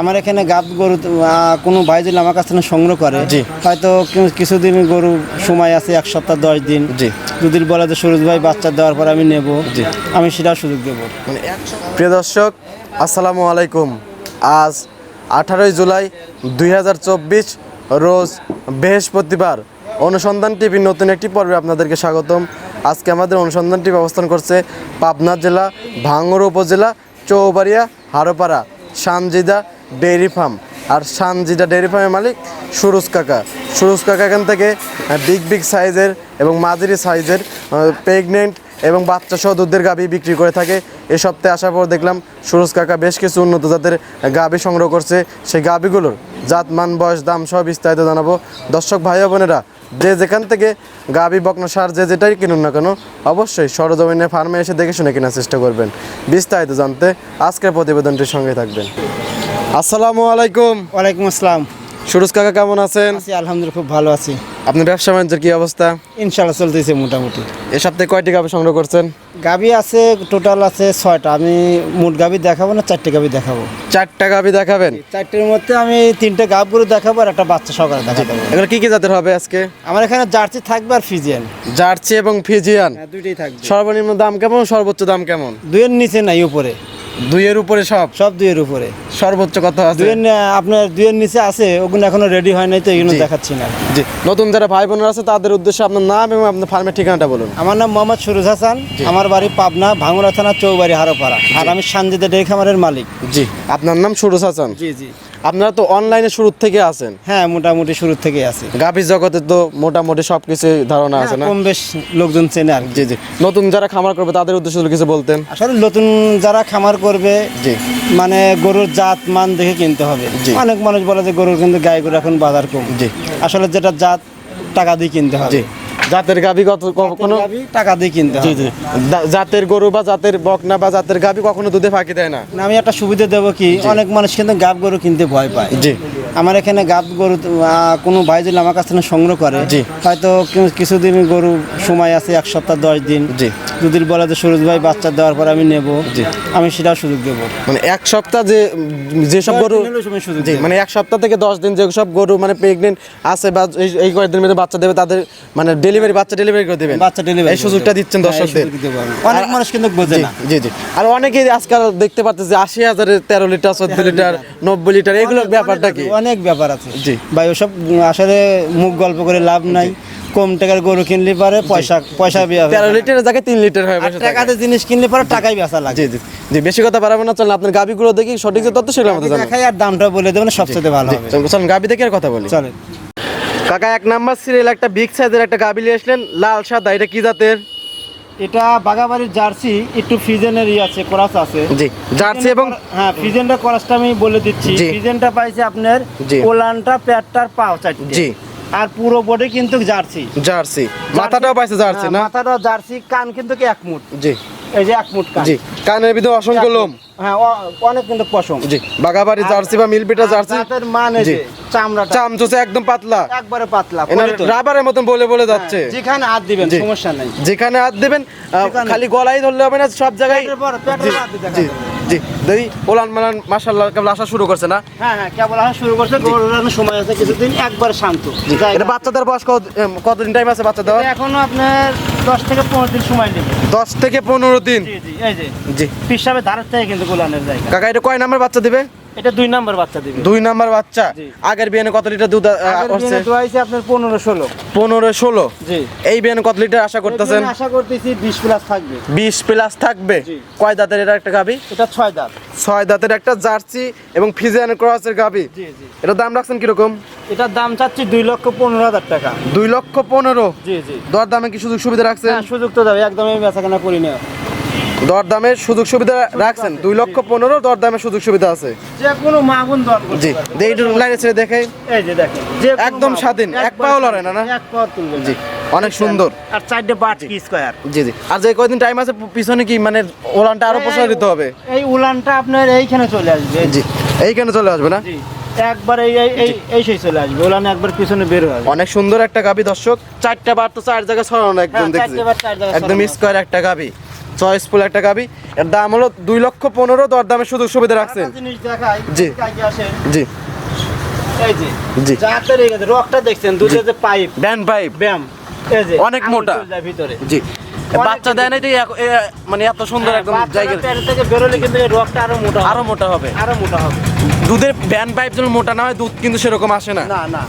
আমার এখানে গাব গরু কোনো ভাই যদি আমার কাছ থেকে সংগ্রহ করে। হয়তো কিছুদিন গরু সময় আছে এক সপ্তাহ দশ দিন। যদি বলে যে সুরজ ভাই বাচ্চা দেওয়ার পর আমি নেব। আমি সেটা সুযোগ দেবো প্রিয় দর্শক আসসালামু আলাইকুম আজ আঠারোই জুলাই দুই হাজার চব্বিশ রোজ বৃহস্পতিবার অনুসন্ধান টিভির নতুন একটি পর্বে আপনাদেরকে স্বাগতম আজকে আমাদের অনুসন্ধান টিভি অবস্থান করছে পাবনা জেলা ভাঙ্গুর উপজেলা চৌবাড়িয়া হারোপাড়া সানজিদা ডেইরি ফার্ম। আর সানজিদা ডেইরি ফার্মের মালিক, সুরজ কাকা। সুরজ কাকা এখান থেকে বিগ বিগ সাইজের এবং মাঝারি সাইজের প্রেগনেন্ট এবং বাচ্চা সহ দুধের গাভী বিক্রি করে থাকে। এ সপ্তাহে আসার পর দেখলাম সুরজ কাকা বেশ কিছু উন্নত জাতের গাভী সংগ্রহ করছে। সেই গাভীগুলোর জাত, মান, বয়স, দাম সহ বিস্তারিত জানাব। দর্শক, ভাই বোনেরা, যে যেখান থেকে গাভী, বকনা, সার, যে যেটাই কিনুন না কেন, অবশ্যই সরজমিনে ফার্মে এসে দেখে শুনে কেনার চেষ্টা করবেন। বিস্তারিত জানতে আজকের প্রতিবেদনটির সঙ্গে থাকবেন। আসসালামু আলাইকুম। ওয়ালাইকুম আসসালাম। সুরজ কাকা কেমন আছেন? আছি আলহামদুলিল্লাহ খুব ভালো আছি। আপনার ব্যবসা বাণিজ্যের কি অবস্থা? ইনশাল্লাহ চলতেছে মোটামুটি। এ সপ্তাহে কয়টি গাভী সংগ্রহ করছেন? গাবি আছে টোটাল আছে ছয়টা। আমি মোট গাবি দেখাবো না চারটে গাবি দেখাবো। চারটা গাভী দেখাবেন? চারটের মধ্যে আমি তিনটে গরু দেখাবো আর একটা বাচ্চা সকালে দেখা দেবো এগুলো কি কি জাতের হবে আজকে? আমার এখানে জার্সি থাকবে আর ফিজিয়ান। জার্সি এবং ফিজিয়ান। হ্যাঁ দুইটাই থাকবে। সর্বনিম্ন দাম কেমন সর্বোচ্চ দাম কেমন? দুইয়ের নিচে নাই উপরে। দুইয়ের উপরে সব? সব দুইয়ের উপরে। সর্বোচ্চ কত আছে? দুইয়ের আপনার দুইয়ের নিচে আছে ওগুলো এখনও রেডি হয় নাই তো এগুলো দেখাচ্ছি না। জি। নতুন যারা ভাই বোনেরা আছে তাদের উদ্দেশ্যে আপনার নাম এবং আপনার ফার্মের ঠিকানাটা বলুন। আমার নাম মোহাম্মদ সুরুজ হাসান আমার বাড়ি পাবনা ভাঙুরা থানা চৌবাড়ি হারোপাড়া। আর আমি সানজিদা ডেই খামারের মালিক। জি। আপনার নাম সুরুজ হাসান? জি জি। আপনারা তো অনলাইনে শুরু থেকে আছেন। হ্যাঁ মোটামুটি শুরু থেকে আছে। গাভীর জগতে তো মোটামুটি সব কিছু ধারণা আছে না? কম বেশ লোকজন চেনে আর। জি জি। নতুন যারা খামার করবে তাদের উদ্দেশ্যে কিছু বলতেন। আসলে নতুন যারা খামার করবে জি। মানে গরুর জাত মান দেখে কিনতে হবে। জি। অনেক মানুষ বলে যে গরুর কিন্তু গায়ে গরু এখন বাজার কম। জি। আসলে যেটা জাত টাকা দিয়ে কিনতে হবে। জি। জাতের গাভী কত কখনো টাকা দিয়ে কিনতে জি জি। জাতের গরু বা জাতের বকনা বা জাতের গাভী কখনো দুধে ফাঁকি দেয় না? না, আমি একটা সুবিধা দেবো কি অনেক মানুষ কিন্তু গাব গরু কিনতে ভয় পায়। জি। আমার এখানে গাব গরু কোনো ভাই যদি আমার কাছ থেকে সংগ্রহ করে। হয়তো কিছুদিন গরু সময় আছে এক সপ্তাহ দশ দিন। জি। যদি বলে যে সুরজ ভাই বাচ্চা দেওয়ার পর আমি নেব। আমি সেটাও সুযোগ দেবো। মানে এক সপ্তাহ যে যেসব গরু মানে এক সপ্তাহ থেকে দশ দিন যেসব গরু মানে প্রেগনেন্ট আছে বা এই- কয়েকদিন মধ্যে বাচ্চা দেবে তাদের মানে ডেলিভারি বাচ্চা ডেলিভারি করে দেবেন। বাচ্চা ডেলিভারি এই সুযোগটা দিচ্ছেন দর্শকদের। অনেক মানুষ কিন্তু বোঝে না। জি জি। আর অনেকেই আজকাল দেখতে পাচ্ছে যে আশি হাজারের তেরো লিটার চোদ্দ লিটার নব্বই লিটার এগুলোর ব্যাপারটা কি? অনেক ব্যাপার আছে। জি। ভাই ওসব আসলে মুখ গল্প করে লাভ নাই। কম টাকার গরু কিনলে পারে পয়সা পয়সা বিয়া তেরো লিটারের জায়গায় তিন লিটার হয়। টাকাতে জিনিস কিনলে পারে টাকাই বেচা লাগে। জি জি। জি বেশি কথা বাড়াবো না চলেন আপনার গাবিগুলো দেখি সঠিক যে তথ্য সেগুলো আমাদের দেখাই আর দামটা বলে দেবেন সবচেয়ে ভালো হবে। চলুন, চলুন গাবি দেখে আর কথা বলি। চলেন। কাকা এক নাম্বার সিরিয়াল একটা বিগ সাইজের একটা গাবি নিয়ে আসলেন লাল সাদা এটা কি জাতের? এটা বাগাবাড়ির জার্সি একটু ফিজেনের ই আছে ক্রস আছে। জি জার্সি এবং হ্যাঁ ফিজেনটা করাসটা আমি বলে দিচ্ছি। ফিজেনটা পাইছে আপনার কোলানটা প্যাটটার পাও চারটে। জি। আর পুরো বডি কিন্তু জার্সি। জার্সি। মাথাটাও পাইছে জার্সি হ্যাঁ, না? মাথাটাও জার্সি কান কিন্তু কি এক মুঠ? জি। এই যে এক মুঠ কান। জি। কানের ভিতরে অসংখ্য লোম। হ্যাঁ অনেক কিন্তু পশম। জি বাগাবাড়ি জার্সি বা মিলপিটা জার্সি? জাতের মানে জি। যে চামড়াটা। চামচুসে একদম পাতলা। একবারে পাতলা এনার পরিত। রাবারের মতন বলে বলে যাচ্ছে। হ্যাঁ, যেখানে হাত দিবেন সমস্যা নেই। যেখানে হাত দেবেন খালি গলায় ধরলে হবে না সব জায়গায় জি, জি। ওলান মালান কেবল আসা শুরু করছে না? হ্যাঁ হ্যাঁ কেবল আসা শুরু করছে সময় আছে কিছুদিন একবার শান্ত। এটা বাচ্চাদের বয়স কত কতদিন টাইম আছে বাচ্চা দেওয়ার এটা এখনও আপনার দশ থেকে পনেরো দিন সময় নেবে। দশ থেকে পনেরো দিন। জি জি এই যে। জি। পিসাবে ধারের থেকে কিন্তু গোলানের জায়গা। কাকা এটা কয় নাম্বার বাচ্চা দিবে? এটা দুই নাম্বার বাচ্চা দিবে। দুই নাম্বার বাচ্চা? আগের বিয়ানে কত লিটার দুধ আসছে? দোয়াইছে আপনার পনেরো ষোলো। পনেরো ষোলো? জি। এই বিয়ানে কত লিটার আশা করতেছেন? আশা করতেছি বিশ প্লাস থাকবে। বিশ প্লাস থাকবে? কয় দাঁতের এটা একটা গাবি এটা ছয় দাঁত। ছয় দাঁতের একটা জার্সি এবং ফিজিয়ান ক্রসের গাবি জি জি। এটার দাম রাখছেন কীরকম? এটার দাম চাচ্ছি দুই লক্ষ পনেরো হাজার টাকা। দুই লক্ষ পনেরো? জি জি। দর দামে কি সুযোগ সুবিধা রাখছেন? হ্যাঁ সুযোগ তো যাবে একদমই বেচা কেনা করি না। দর দামের সুযোগ সুবিধা রাখছেন। দুই লক্ষ পনেরো দরদামের সুযোগ সুবিধা আছে। যে কোনো মাগুন দর জি পারবে। লাইনে ছেড়ে দেখে এই যে দেখেন একদম স্বাধীন, এক পাও লড়ে না, না? এক পাও তুলবে জি অনেক সুন্দর। আর চারটে বাট কি স্কয়ার। জি জি। আর যে কয়দিন টাইম আছে পিছনে কি মানে ওলানটা আরও প্রসারিত হবে? এই উলানটা আপনার এইখানে চলে আসবে। জি এইখানে চলে আসবে না? জি একবার এই এই- এই সেই চলে আসবে একবার পিছনে বের আসবে। অনেক সুন্দর একটা গাবি দর্শক। চারটা বার তো চার জায়গায় ছড়ানো একদম হ্যাঁ, দেখছি। একদম। স্কোয়ার একটা গাবি। চয়েসফুল একটা গাবি। এর দাম হলো দুই লক্ষ পনেরো সুযোগ সুবিধা রাখছেন। জি। জি। জি। রকটা দেখছেন দুধের যে পাইপ। পাইপ। ব্যায়াম অনেক মোটা। ভিতরে। জি। বাচ্চা দেয় না মানে এত সুন্দর একদম জায়গা। থেকে বেরোলে কিন্তু রকটা আরও মোটা আরও মোটা হবে। আরও মোটা হবে। দুধের ব্যান পাইপ যেন মোটা না হয় দুধ কিন্তু সেরকম আসে না। না না।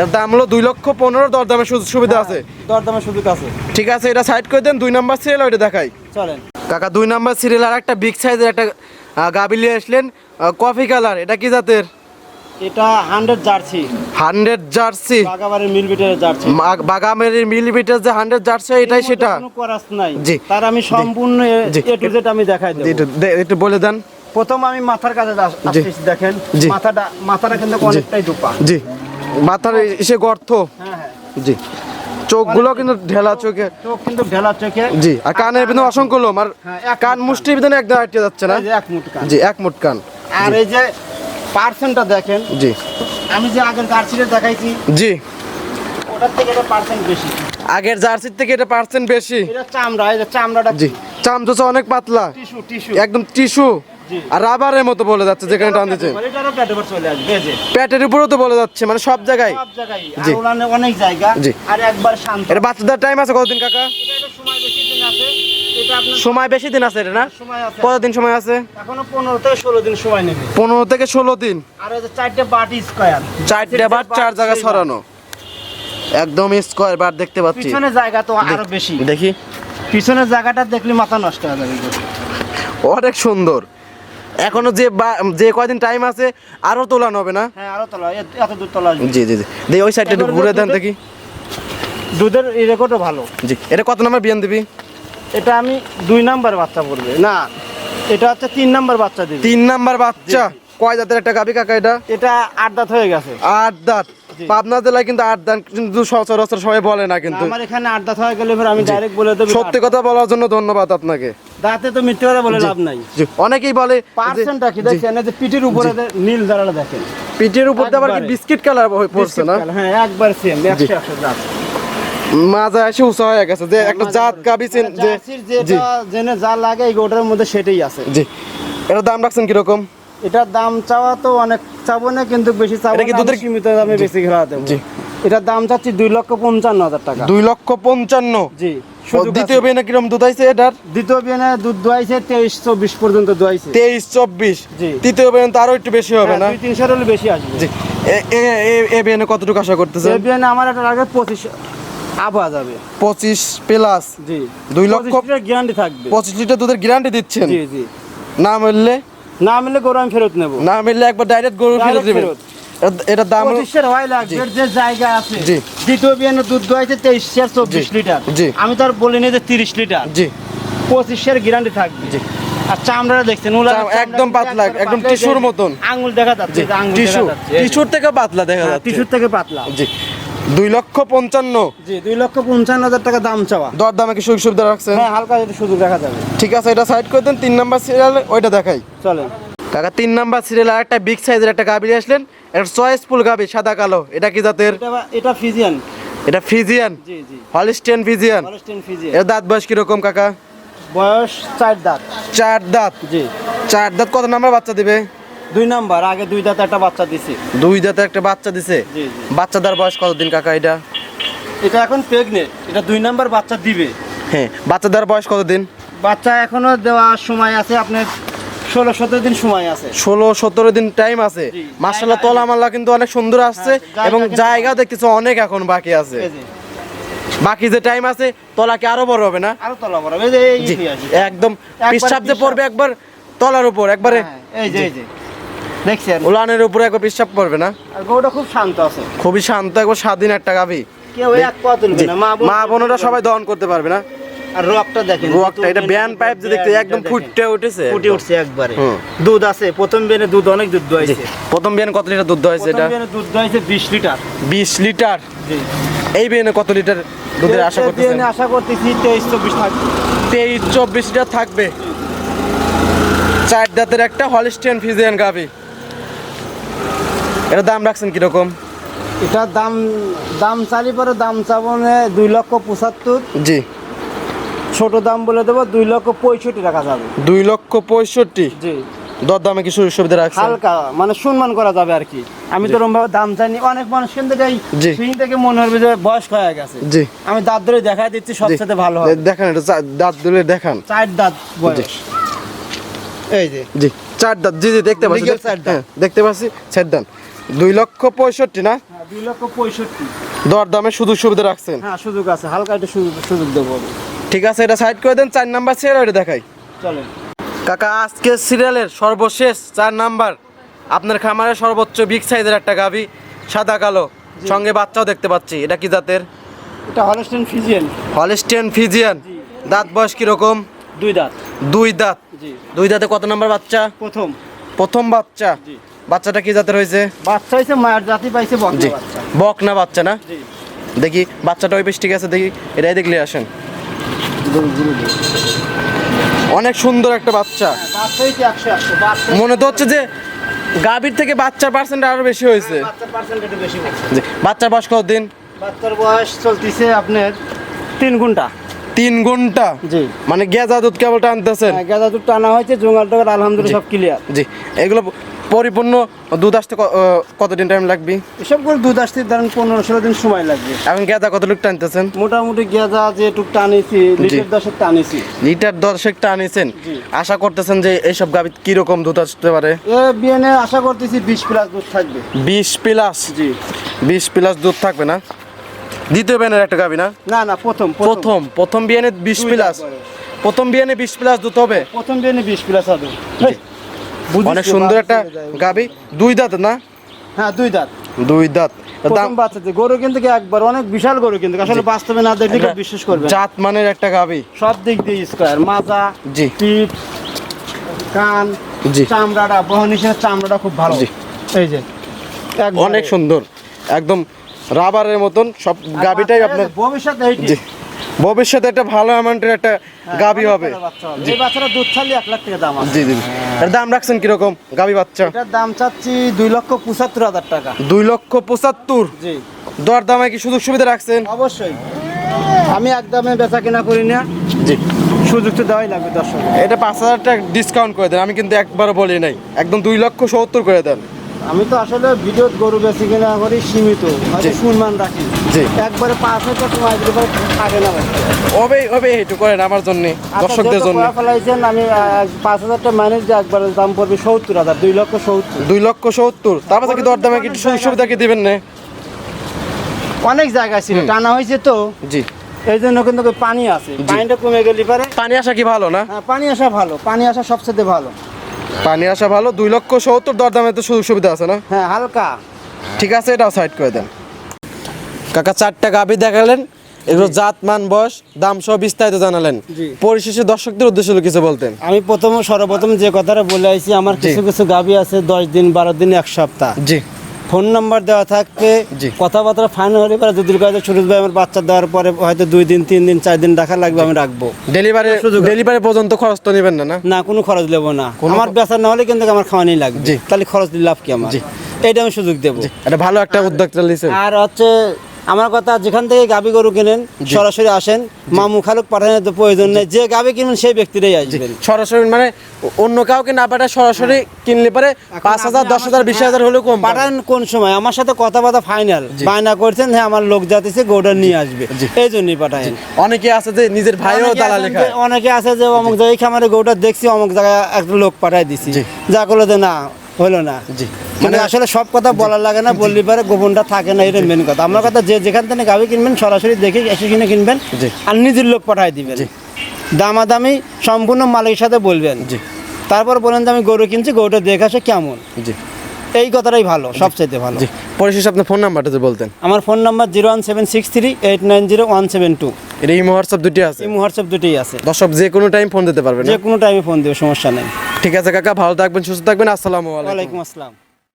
এর দাম হলো দুই লক্ষ পনেরো দর দামের সুযোগ সুবিধা আছে। দরদামের সুযোগ আছে। ঠিক আছে এটা সাইড করে দেন দুই নাম্বার সিরিয়াল ওইটা দেখাই। চলেন। কাকা দুই নাম্বার সিরিয়াল আর একটা বিগ সাইজের একটা আহ, গাবি নিয়ে আসলেন কফি কালার এটা কি জাতের? এটা হান্ড্রেড জার্সি হান্ড্রেড জার্সি বাগাবাড়ির মিল জার্সি বাগামের মিলিমিটার যে হান্ড্রেড জার্সি এটাই সেটা? কোনো করাস নাই। জি। তার আমি সম্পূর্ণ। এ টু জেড আমি দেখাই দেব। একটু বলে দেন। প্রথম আমি মাথার কাছে আস- জি। আসতেছি দেখেন। মাথাটা মাথাটা কিন্তু অনেকটাই দুপা। জি। মাথার এসে গর্ত। হ্যাঁ হ্যাঁ। জি। চোখগুলো কিন্তু ঢেলা চোখে। চোখ কিন্তু ঢেলা চোখে। জি আর কানের ভিতরে অসংখ্য লোম আর হ্যাঁ, কান মুষ্টির ভিতরে একদম আটকে যাচ্ছে না? যে এক মুঠ কান। জি এক মুঠ কান আর এই যে পার্সেন্টটা দেখেন। জি। আমি যে আগের জার্সিটা দেখাইছি জি। ওটার থেকে এটা পার্সেন্ট বেশি। আগের জার্সির থেকে এটা পার্সেন্ট বেশি। এটা চামড়া এই যে চামড়াটা জি চামচোচা অনেক পাতলা। Tissue tissue. একদম টিস্যু। আর রাবারের মতো বলে যাচ্ছে যেখানে টান দিচ্ছে। পেটের উপরেও তো বলে যাচ্ছে মানে সব জায়গায়। সব জায়গায় জি। আর অনেক জায়গা জি। আর একবার শান্ত। এটা বাচ্চাদের টাইম আছে কতদিন কাকা? সময় বেশি দিন আছে এটা না? সময় আছে। কতদিন সময় আছে? এখনও পনেরো থেকে ষোলো দিন সময় নেবে। পনেরো থেকে ষোলো দিন। আর চারটে বাটি স্কোয়ার। চারটে বার চার জায়গায় ছড়ানো। একদম স্কোয়ার বার দেখতে পাচ্ছি। পিছনে জায়গা তো আরও বেশি। দেখি। পিছনের জায়গাটা দেখলে মাথা নষ্ট হয়ে যাবে। অনেক সুন্দর। এখনও যে বা- যে কয়দিন টাইম আছে আরও তোলা হবে না? হ্যাঁ আরও তোলা এত দূর তোলা জি জি জি। ওই সাইডটা একটু ঘুরে দেন দেখি। দুধের রেকর্ডও ভালো। জি এটা কত নাম্বার বিয়ান দিবি? এটা আমি দুই নাম্বার বাচ্চা পড়বে। না এটা হচ্ছে তিন নাম্বার বাচ্চা দিবি। তিন নাম্বার বাচ্চা? কয় দাঁতের একটা গাবি কাকা এটা? এটা আট দাঁত হয়ে গেছে। আট দাঁত। পাবনা জেলায় কিন্তু আট কিন্তু সচরাচর সবাই বলে না কিন্তু। আমার এখানে আট দাঁত হয়ে গেলে আমি ডাইরেক্ট বলে দেবো সত্যি কথা বলার জন্য ধন্যবাদ আপনাকে। দাঁতে তো মিথ্যে কথা বলে লাভ নাই। অনেকেই বলে পার্সেন্টটা কি? এই যে পিঠের উপরে নীল দেখেন। পিঠের উপর আবার কি বিস্কিট কালার পড়ছে না? হ্যাঁ একবার সেম একশো একশো দাঁত। মাজা এসে উঁচা হয়ে গেছে যে একটা জাত গাবি যে যেটা জেনে যা লাগে এই গোটার মধ্যে সেটাই আছে। জি। এটার দাম রাখছেন কীরকম? এটার দাম চাওয়া তো অনেক চাবো না কিন্তু বেশি চাবো এটা কি না, দুধের- সীমিত দামে বেশি খেলা দেবো। জি। এটার দাম চাচ্ছি দুই লক্ষ পঞ্চান্ন হাজার টাকা। দুই লক্ষ পঞ্চান্ন? জি। দ্বিতীয়। বিয়ে কিরম দুধ আইছে এটার? দ্বিতীয় বিয়ানে দুধ দোয়াইছে তেইশ চব্বিশ পর্যন্ত দোয়াইছে। তেইশ চব্বিশ? জি। তৃতীয় বিয়ে তো আরও একটু বেশি হবে হ্যাঁ, না? দুই তিনশোর হলে বেশি আসবে। জি। এ- এ- এ- এ বিয়ে কতটুকু আশা করতেছেন? এই বিয়ানে আমার একটা আগে পঁচিশ আবহাওয়া যাবে। পঁচিশ প্লাস? জি। দুই লক্ষ গ্যারান্টি থাকবে। পঁচিশ লিটার দুধের গ্যারান্টি দিচ্ছেন? জি জি। না মিললে না মিলে গরু আমি ফেরত নেব। না মিললে একবার ডাইরেক্ট গরু ফেরত দিবেন এটার দাম পঁচিশের হয় লাগবে যে জায়গা আছে। জি। দ্বিতীয় বিয়ানে দুধ দোয়াইছে তেইশ চার চব্বিশ লিটার। জি। আমি তো আর বলিনি যে তিরিশ লিটার। জি। পঁচিশের গ্যারান্টি থাকবে। জি। আর চামড়া দেখছেন একদম পাতলা, একদম টিস্যুর মতন। আঙুল দেখা যাচ্ছে টিস্যু। টিস্যুর থেকে পাতলা দেখা হ্যাঁ, যাচ্ছে। টিস্যুর থেকে পাতলা। জি। দুই লক্ষ পঞ্চান্ন। জি দুই লক্ষ পঞ্চান্ন হাজার টাকা দাম চাওয়া। দর দামে কি সুযোগ সুবিধা রাখছেন? হ্যাঁ হালকা যদি সুযোগ দেখা যাবে। ঠিক আছে এটা সাইড করে দেন তিন নাম্বার সিরিয়াল ওইটা দেখাই। চলেন। কাকা তিন নাম্বার সিরিয়াল আর একটা বিগ সাইজের একটা গাবি আসলেন। এটা চয়েস ফুল গাবি সাদা কালো। এটা কি জাতের? এটা ফিজিয়ান এটা ফিজিয়ান জি জি। হলিস্টিয়ান ফিজিয়ান হলস্টেইন ফিজিয়ান এর দাঁত বয়স কীরকম কাকা? বয়স চার দাঁত। চার দাঁত? জি। চার দাঁত কত নাম্বার বাচ্চা দিবে? দুই নাম্বার আগে দুই দাঁত একটা বাচ্চা দিছি। দুই দাঁতে একটা বাচ্চা দিছে? বাচ্চাদার বয়স কতদিন কাকা এটা? এটা এখন প্রেগনেন্ট এটা দুই নাম্বার বাচ্চা দিবে। হ্যাঁ বাচ্চাদার বয়স কতদিন? বাচ্চা এখনও দেওয়ার সময় আছে আপনার ষোলো সতেরো দিন সময় আছে। ষোলো সতেরো দিন টাইম আছে। মার্শাল্লাহ তোলা মাল্লা কিন্তু অনেক সুন্দর আসছে হ্যাঁ, এবং কিন্তু- জায়গা দেখতেছে অনেক এখন বাকি আছে। বাকি যে টাইম আছে তলা কি আরও বড় হবে না? আরও তলা বড় আছে। একদম পিসাব যে পড়বে একবার তলার উপর একবারে এই যে এই যে। দেখছেন? উলানের উপরে একবার পিসাব পড়বে না? আর গরুটা খুব শান্ত আছে। খুবই শান্ত একবার স্বাধীন একটা গাভি। কেউ এক পা তুলবে না মা বোন বোনেরা সবাই দহন করতে পারবে না। আর রকটা দেখেন রোয়াকটা এটা ব্যান পাইপ যে দেখতে একদম ফুটে উঠেছে। ফুটে উঠছে একবারে। দুধ আছে প্রথম বেনে দুধ অনেক দুধ। প্রথম কত লিটার দুধ প্রথম এটা? বেনে দুধ লিটার। বিশ লিটার? জি। এই বিয়ানে কত লিটার দুধের আশা করতেছেন? বেনে আশা করতেছি থাকবে। লিটার থাকবে। চার দাঁতের একটা হলিস্টিয়ান ফিজিয়ান গাভি। এটা দাম রাখছেন কীরকম? এটার দাম দাম চালি পরে দাম চাবনে দুই লক্ষ পঁচাত্তর। জি। ছোট দাম বলে দেবো দুই লক্ষ পঁয়ষট্টি টাকা যাবে। দুই লক্ষ পঁয়ষট্টি? জি। দর দামে কি সুযোগ সুবিধা রাখছেন? হালকা মানে সম্মান করা যাবে আর কি। আমি তো ভাবে দাম চাইনি। অনেক মানুষ কিন্তু এই। ফিন থেকে মনে হবে যে বয়স্ক হয়ে গেছে। জি। আমি দাঁত ধরে দেখাই দিচ্ছি সবচেয়ে ভালো হবে। দেখান এটা দাঁত ধরে দেখান। চার দাঁত বয়স। এই যে। জি। চার দাঁত জি জি দেখতে পাচ্ছি। হ্যাঁ, দেখতে পাচ্ছি। চার দাঁত দুই লক্ষ পঁয়ষট্টি না? হ্যাঁ, দুই লক্ষ পঁয়ষট্টি। দর দামে সুযোগ সুবিধা রাখছেন? হ্যাঁ সুযোগ আছে। হালকা একটু সুযোগ দেবো ঠিক আছে এটা সাইড করে দেন চার নাম্বার সিরিয়াল এটা দেখাই। চলেন। কাকা আজকে সিরিয়ালের সর্বশেষ চার নাম্বার। আপনার খামারে সর্বোচ্চ বিগ সাইজের একটা গাভি সাদা কালো সঙ্গে বাচ্চাও দেখতে পাচ্ছি। এটা কি জাতের? এটা হলস্টেন ফিজিয়ান হলিস্টিয়ান ফিজিয়ান দাঁত বয়স কীরকম? দুই দাঁত। দুই দাঁত। দুই দাঁতে কত নাম্বার বাচ্চা? প্রথম। প্রথম বাচ্চা? জি। বাচ্চাটা কি জাতের হয়েছে? বাচ্চা হয়েছে মায়ের জাতি পাইছে জি। বক না বাচ্চা না? জি। দেখি বাচ্চাটা ওই বেশ ঠিক আছে দেখি এটাই দেখলে আসেন। অনেক সুন্দর একটা বাচ্চা। হ্যাঁ, মনে তো হচ্ছে যে গাভীর থেকে বাচ্চার পার্সেন্ট আরও বেশি হয়েছে। বাচ্চার বয়স কতদিন? বাচ্চার বয়স চলতেছে আপনার তিন ঘণ্টা। তিন ঘণ্টা? জি। মানে গেজা দুধ কেবল টানতেছেন? গাঁদা দুধ টানা হয়েছে জোগাল টোগাল আলহামদুলিল্লাহ সব ক্লিয়ার জি এগুলো পরিপূর্ণ দুধ আসতে কতদিন টাইম লাগবে? এসব করে দুধ আসতে ধরেন পনেরো ষোলো দিন সময় লাগবে। এখন গেজা কতটুকু টানতেছেন? মোটামুটি গেঁদা যেটুক টানিছি লিটার দশেক টানিছি। লিটার দশেক টানিছেন। আশা করতেছেন যে এইসব গাভী কীরকম দুধ আসতে পারে? এ বিএনএ আশা করতেছি বিশ প্লাস দুধ থাকবে। বিশ প্লাস? জি। বিশ প্লাস দুধ থাকবে না? দ্বিতীয় বিয়ানের একটা গাবি না? না না প্রথম প্রথম। প্রথম বিয়ানে বিশ প্লাস। প্রথম বিয়ানে বিশ প্লাস দুধ হবে? প্রথম বিএনএ বিশ প্লাস হবে। অনেক সুন্দর একটা। গাভী দুই দাঁত না? হ্যাঁ দুই দাঁত। দুই দাঁত। দাম গরু কিন্তু একবার অনেক বিশাল গরু কিন্তু। আসলে বাস্তবে না দেখলে বিশ্বাস করবে জাত মানের একটা গাভী সব দিক দিয়ে স্কোয়ার মাজা জি। কান জি। চামড়াটা বহন হিসেবে চামড়াটা খুব ভালো। জি। এই যে অনেক সুন্দর। একদম রাবারের মতন সব আর গাভীটাই আপনার ভবিষ্যতে এইটি। ভবিষ্যতে একটা ভালো অ্যামাউন্টের একটা হ্যাঁ, গাভী হবে। এই বাচ্চাটা দুধ ছাড়লে এক লাখ টাকা দাম জি জি। জি। এর দাম রাখছেন কীরকম? গাভী বাচ্চা? এটার দাম চাচ্ছি দুই লক্ষ পঁচাত্তর হাজার টাকা। দুই লক্ষ পঁচাত্তর? জি। দর দামে কি সুযোগ সুবিধা রাখছেন? অবশ্যই। আমি একদমে বেচা কেনা করি না। জি। সুযোগ তো দেওয়াই লাগবে দর্শক এটা পাঁচ হাজার টাকা ডিসকাউন্ট করে দেন আমি কিন্তু একবারও বলি নাই। একদম দুই লক্ষ সত্তর করে দেন। আমি তো আসলে ভিডিও গরু বেশি কিনা করি সীমিত। সম্মান রাখি। জি। একবারে পাঁচ হাজার কমাই দিলে থাকে না। ওবে ওবে এইটু করেন আমার জন্য আচ্ছা, দর্শকদের জন্য। ফেলাইছেন আমি পাঁচ হাজারটা ম্যানেজ দিয়ে একবারে দাম পড়বে সত্তর হাজার দুই লক্ষ সত্তর। দুই লক্ষ সত্তর। তারপরে কি দর দামে কি একটু সুযোগ সুবিধা কি দিবেন না? অনেক জায়গায় ছিল টানা হয়েছে তো। জি। এই জন্য কিন্তু পানি আছে। পানিটা কমে গেলে পারে। পানি আসা কি ভালো না? হ্যাঁ পানি আসা ভালো পানি আসা সবচেয়ে ভালো। পানি আসা ভালো দুই লক্ষ সত্তর দর দামে তো সুযোগ সুবিধা আছে না? হ্যাঁ হালকা। ঠিক আছে এটাও সাইড করে দেন। কাকা চারটা গাভি দেখালেন এগুলো জাত মান বয়স দাম সহ বিস্তারিত জানালেন। পরিশেষে দর্শকদের উদ্দেশ্য হলো কিছু বলতেন। আমি প্রথম সর্বপ্রথম যে কথাটা বলে আইছি আমার কিছু কিছু গাবি আছে দশ দিন বারো দিন এক সপ্তাহ। জি। ফোন নাম্বার দেওয়া থাকবে। কথাবার্তা ফাইনাল হলে পরে যদি কাজে সুরজ ভাই আমার বাচ্চা দেওয়ার পরে হয়তো দুই দিন তিন দিন চার দিন রাখা লাগবে আমি রাখব। ডেলিভারি ডেলিভারি পর্যন্ত খরচ তো নেবেন না না? না কোনো খরচ নেব না। আমার বেচা না হলে কিন্তু আমার খাওয়ানি লাগবে। তাহলে খরচ দিলে লাভ কি আমার? এটা আমি সুযোগ দেবো। এটা ভালো একটা উদ্যোগ চালিয়েছে আর হচ্ছে আমার কথা যেখান থেকে গাবি গরু কিনেন সরাসরি আসেন মামু খালুক পাঠানোর তো প্রয়োজন নেই। যে গাবি কিনবেন সেই ব্যক্তিরাই আসবেন। সরাসরি মানে অন্য কাউকে না পাঠায় সরাসরি কিনলে পরে পাঁচ হাজার দশ হাজার বিশ হাজার হলেও কম পাঠান কোন সময়? আমার সাথে কথাবার্তা ফাইনাল বায়না করছেন হ্যাঁ আমার লোক যাতেছে গোটা নিয়ে আসবে। এই জন্যই পাঠায়। অনেকে আছে যে নিজের ভাইও দালা লেখা অনেকে আছে যে অমুক জায়গায় খামারে গৌটা দেখছি অমুক জায়গায় একটা লোক পাঠায় দিছি। যা করল যে না হলো না। জি। মানে আসলে সব কথা বলা লাগে না বললে পারে গোপনটা থাকে না এটা মেন কথা। আমার কথা যে যেখান থেকে গাবি কিনবেন সরাসরি দেখে এসে কিনে কিনবেন। আর নিজের লোক পাঠাই দিবেন। দামাদামি সম্পূর্ণ মালিকের সাথে বলবেন। জি। তারপর বলেন যে আমি গরু কিনছি গরুটা দেখে আসে কেমন। জি। এই কথাটাই ভালো সবচাইতে ভালো। জি। পরিশেষে আপনার ফোন নাম্বারটা যে বলতেন। আমার phone number zero one seven six three eight nine zero one seven two এটা ইমো হোয়াটসঅ্যাপ দুটি আছে? এই হোয়াটসঅ্যাপ দুটোই আছে। দর্শক যে কোনো টাইম ফোন দিতে পারবেন যে কোনো টাইমে ফোন দেবে সমস্যা নেই। ঠিক আছে কাকা ভালো থাকবেন সুস্থ থাকবেন আসসালামু আলাইকুম। আসসালাম।